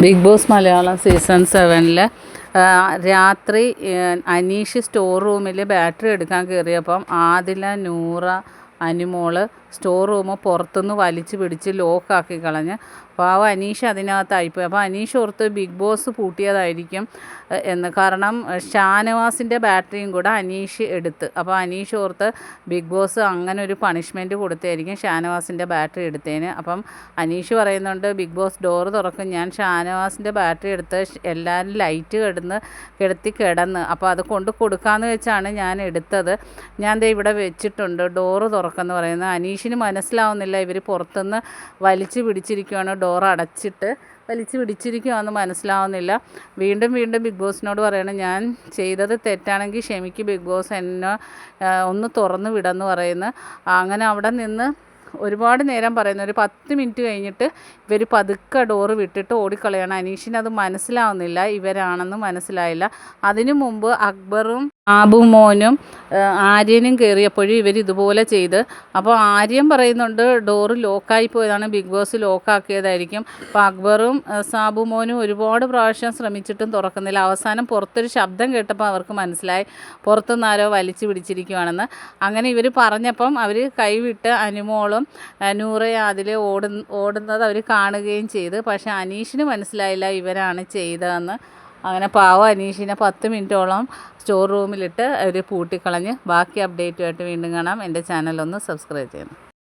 Big boss Malayalam season സെവനിൽ രാത്രി Aneesh store റൂമിൽ ബാറ്ററി എടുക്കാൻ കയറിയപ്പം ആദില നൂറ അനുമോൾ സ്റ്റോർ റൂം പുറത്തുനിന്ന് വലിച്ചു പിടിച്ച് ലോക്കാക്കി കളഞ്ഞ്. പാവം അനീഷ് അതിനകത്തായിപ്പോയി. അപ്പോൾ അനീഷ് ഓർത്ത് ബിഗ് ബോസ് പൂട്ടിയതായിരിക്കും എന്ന്. കാരണം ഷാനവാസിന്റെ ബാറ്ററിയും കൂടെ അനീഷ് എടുത്ത്. അപ്പോൾ അനീഷ് ഓർത്ത് ബിഗ് ബോസ് അങ്ങനെ ഒരു പണിഷ്മെന്റ് കൊടുത്തായിരിക്കും ഷാനവാസിന്റെ ബാറ്ററി എടുത്തതിന് അപ്പം അനീഷ് പറയുന്നുണ്ട് ബിഗ് ബോസ് ഡോർ തുറക്കും. ഞാൻ ഷാനവാസിന്റെ ബാറ്ററി എടുത്ത് എല്ലാവരും ലൈറ്റ് കിടന്ന് കിടത്തി കിടന്ന്. അപ്പോൾ അത് കൊണ്ട് കൊടുക്കാമെന്ന് വെച്ചാണ് ഞാൻ എടുത്തത്. ഞാൻ ദേ ഇവിടെ വെച്ചിട്ടുണ്ട്. ഡോറ് തുറക്കെന്ന് പറയുന്നത്. അനീഷിന് മനസ്സിലാവുന്നില്ല. ഇവർ പുറത്തുനിന്ന് വലിച്ചു പിടിച്ചിരിക്കുകയാണ് ഡോർ അടച്ചിട്ട് വലിച്ചു പിടിച്ചിരിക്കുകയാണെന്ന് മനസ്സിലാവുന്നില്ല. വീണ്ടും വീണ്ടും ബിഗ് ബോസിനോട് പറയണം ഞാൻ ചെയ്തത് തെറ്റാണെങ്കിൽ ക്ഷമിക്ക്. ബിഗ് ബോസ് എന്നെ ഒന്ന് തുറന്ന് വിടെന്ന് പറയുന്നു. അങ്ങനെ അവിടെ നിന്ന് ഒരുപാട് നേരം പറയുന്നു. ഒരു പത്ത് മിനിറ്റ് കഴിഞ്ഞിട്ട് ഇവർ പതുക്കെ ഡോറ് വിട്ടിട്ട് ഓടിക്കളയാണ്. അനീഷിന് അത് മനസ്സിലാവുന്നില്ല. ഇവരാണെന്ന് മനസ്സിലായില്ല. അതിനു മുമ്പ് അക്ബറും ആബുമോനും ആര്യനും കയറിയപ്പോഴും ഇവർ ഇതുപോലെ ചെയ്ത്. അപ്പോൾ ആര്യൻ പറയുന്നുണ്ട് ഡോറ് ലോക്കായി പോയതാണ് ബിഗ് ബോസ് ലോക്കാക്കിയതായിരിക്കും. അപ്പോൾ അക്ബറും സാബുമോനും ഒരുപാട് പ്രാവശ്യം ശ്രമിച്ചിട്ടും തുറക്കുന്നില്ല. അവസാനം പുറത്തൊരു ശബ്ദം കേട്ടപ്പോൾ അവർക്ക് മനസ്സിലായി പുറത്തുനിന്ന് ആരോ വലിച്ചു പിടിച്ചിരിക്കുവാണെന്ന്. അങ്ങനെ ഇവർ പറഞ്ഞപ്പം അവർ കൈവിട്ട് അനുമോളും ആ, നൂറയും അതിൽ ഓടുന്ന ഓടുന്നത് അവർ കാണുകയും ചെയ്ത്. പക്ഷേ അനീഷിന് മനസ്സിലായില്ല ഇവരാണ് ചെയ്തതെന്ന്. അങ്ങനെ പാവം അനീഷിനെ പത്ത് മിനിറ്റോളം സ്റ്റോർ റൂമിലിട്ട് അവർ പൂട്ടിക്കളഞ്ഞ് ബാക്കി അപ്ഡേറ്റുമായിട്ട് വീണ്ടും കാണാം. എന്റെ ചാനലൊന്ന് സബ്സ്ക്രൈബ് ചെയ്യണം.